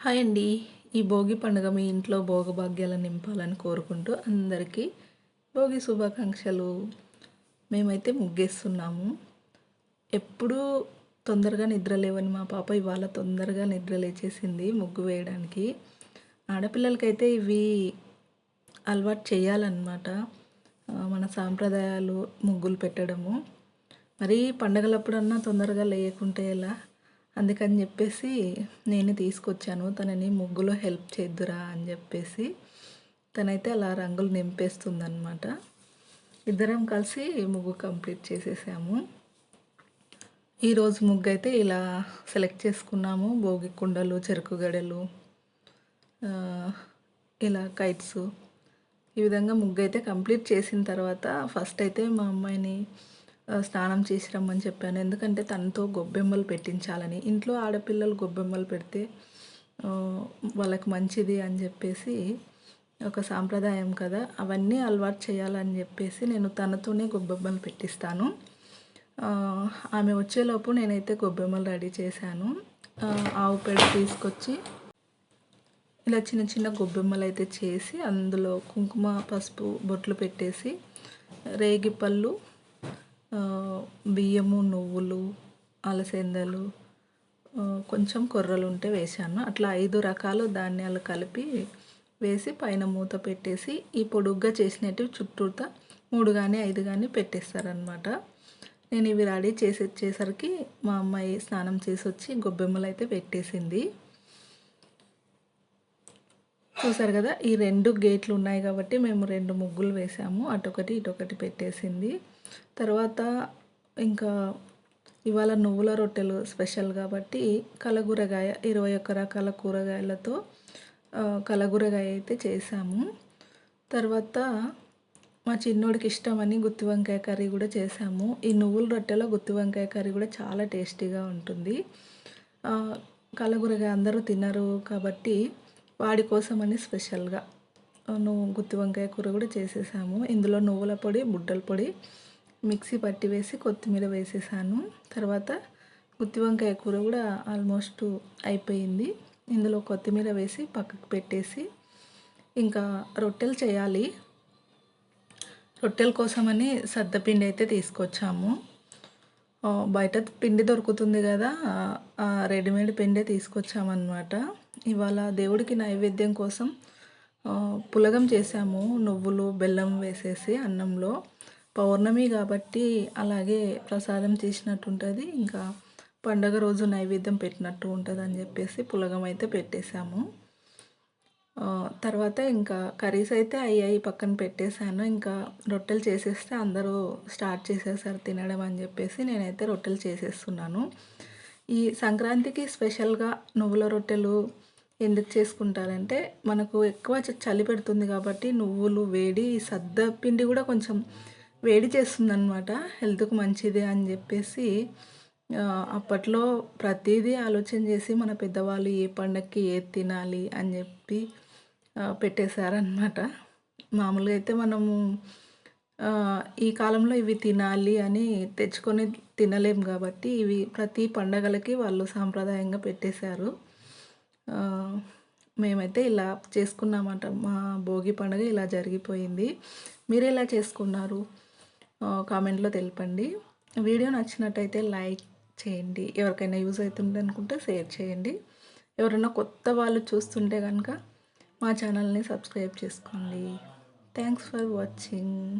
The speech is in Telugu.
హాయ్ అండి. ఈ భోగి పండుగ మీ ఇంట్లో భోగభాగ్యాలను నింపాలని కోరుకుంటూ అందరికీ భోగి శుభాకాంక్షలు. మేమైతే ముగ్గేస్తున్నాము. ఎప్పుడూ తొందరగా నిద్ర లేవని మా పాప ఇవాళ తొందరగా నిద్ర లేచేసింది ముగ్గు వేయడానికి. ఆడపిల్లలకైతే ఇవి అలవాటు చేయాలన్నమాట. మన సాంప్రదాయాలు ముగ్గులు పెట్టడము. మరి పండగలప్పుడన్నా తొందరగా లేకుంటే ఎలా? అందుకని చెప్పేసి నేను తీసుకొచ్చాను. తనని ముగ్గులో హెల్ప్ చేద్దురా అని చెప్పేసి తనైతే అలా రంగులు నింపేస్తుందన్నమాట. ఇద్దరం కలిసి ముగ్గు కంప్లీట్ చేసేసాము. ఈరోజు ముగ్గు అయితే ఇలా సెలెక్ట్ చేసుకున్నాము. భోగి కుండలు చెరుకు గడలు ఇలా కైట్స్. ఈ విధంగా ముగ్గు అయితే కంప్లీట్ చేసిన తర్వాత ఫస్ట్ అయితే మా అమ్మాయిని స్నానం చేసి రమ్మని చెప్పాను. ఎందుకంటే తనతో గొబ్బెమ్మలు పెట్టించాలని. ఇంట్లో ఆడపిల్లలు గొబ్బెమ్మలు పెడితే వాళ్ళకి మంచిది అని చెప్పేసి ఒక సాంప్రదాయం కదా అవన్నీ అలవాటు చేయాలని చెప్పేసి నేను తనతోనే గొబ్బెమ్మలు పెట్టిస్తాను. ఆమె వచ్చేలోపు నేనైతే గొబ్బెమ్మలు రెడీ చేశాను. ఆవు పేడ తీసుకొచ్చి ఇలా చిన్న చిన్న గొబ్బెమ్మలు అయితే చేసి అందులో కుంకుమ పసుపు బొట్లు పెట్టేసి రేగి పళ్ళు బియ్యము నువ్వులు అలసందలు కొంచెం కొర్రలు ఉంటే వేశాను. అట్లా ఐదు రకాల ధాన్యాలు కలిపి వేసి పైన మూత పెట్టేసి ఈ పొడుగ్గా చేసినట్టు చుట్టూతా మూడు కానీ ఐదు కానీ పెట్టేస్తారనమాట నేను ఇవి రెడీ చేసి వచ్చేసరికి మా అమ్మాయి స్నానం చేసి వచ్చి గొబ్బెమ్మలు అయితే పెట్టేసింది. చూసారు కదా ఈ రెండు గేట్లు ఉన్నాయి కాబట్టి మేము రెండు ముగ్గులు వేసాము అటొకటి ఇటొకటి పెట్టేసింది. తర్వాత ఇంకా ఇవాళ నువ్వుల రొట్టెలు స్పెషల్ కాబట్టి కలగూరగాయ ఇరవై ఒక్క రకాల కూరగాయలతో కలగూరగాయ అయితే చేసాము. తర్వాత మా చిన్నోడికి ఇష్టమని గుత్తి వంకాయ కర్రీ కూడా చేసాము. ఈ నువ్వుల రొట్టెలో గుత్తి వంకాయ కర్రీ కూడా చాలా టేస్టీగా ఉంటుంది. కలగూరగాయ అందరూ తినరు కాబట్టి వాడి కోసమని స్పెషల్గా నువ్వు గుత్తి వంకాయ కూర కూడా చేసేసాము. ఇందులో నువ్వుల పొడి బుడ్డల పొడి మిక్సీ పట్టి వేసి కొత్తిమీర వేసేసాను. తర్వాత గుత్తి వంకాయ కూర కూడా ఆల్మోస్ట్ అయిపోయింది. ఇందులో కొత్తిమీర వేసి పక్కకు పెట్టేసి ఇంకా రొట్టెలు చేయాలి. రొట్టెల కోసమని సద్దపిండి అయితే తీసుకొచ్చాము. బయట పిండి దొరుకుతుంది కదా రెడీమేడ్ పిండే తీసుకొచ్చామన్నమాట. ఇవాళ దేవుడికి నైవేద్యం కోసం పులగం చేసాము నువ్వులు బెల్లం వేసేసి అన్నంలో. పౌర్ణమి కాబట్టి అలాగే ప్రసాదం చేసినట్టు ఉంటుంది ఇంకా పండగ రోజు నైవేద్యం పెట్టినట్టు ఉంటుంది అని చెప్పేసి పులగం అయితే పెట్టేశాము. తర్వాత ఇంకా కర్రీస్ అయితే అయ్యాయి పక్కన పెట్టేశాను. ఇంకా రొట్టెలు చేసేస్తే అందరూ స్టార్ట్ చేసేసారు తినడం అని చెప్పేసి నేనైతే రొట్టెలు చేసేస్తున్నాను. ఈ సంక్రాంతికి స్పెషల్గా నువ్వుల రొట్టెలు ఎందుకు చేసుకుంటారంటే మనకు ఎక్కువ చ- చలి పెడుతుంది కాబట్టి నువ్వులు వేడి సద్ద పిండి కూడా కొంచెం వేడి చేస్తుంది అనమాట హెల్త్కు మంచిది అని చెప్పేసి అప్పట్లో ప్రతిదీ ఆలోచన చేసి మన పెద్దవాళ్ళు ఏ పండక్కి ఏది తినాలి అని చెప్పి పెట్టేశారనమాట మామూలుగా అయితే మనము ఈ కాలంలో ఇవి తినాలి అని తెచ్చుకొని తినలేం కాబట్టి ఇవి ప్రతి పండగలకి వాళ్ళు సాంప్రదాయంగా పెట్టేశారు. మేమైతే ఇలా చేసుకున్నామట. మా భోగి పండుగ ఇలా జరిగిపోయింది. మీరు ఎలా చేసుకున్నారు? కామెంట్లో తెలిపండి. వీడియో నచ్చినట్టయితే లైక్ చేయండి. ఎవరికైనా యూజ్ అవుతుంది అనుకుంటే షేర్ చేయండి. ఎవరైనా కొత్త వాళ్ళు చూస్తుంటే కనుక మా ఛానల్ని సబ్స్క్రైబ్ చేసుకోండి. Thanks for watching.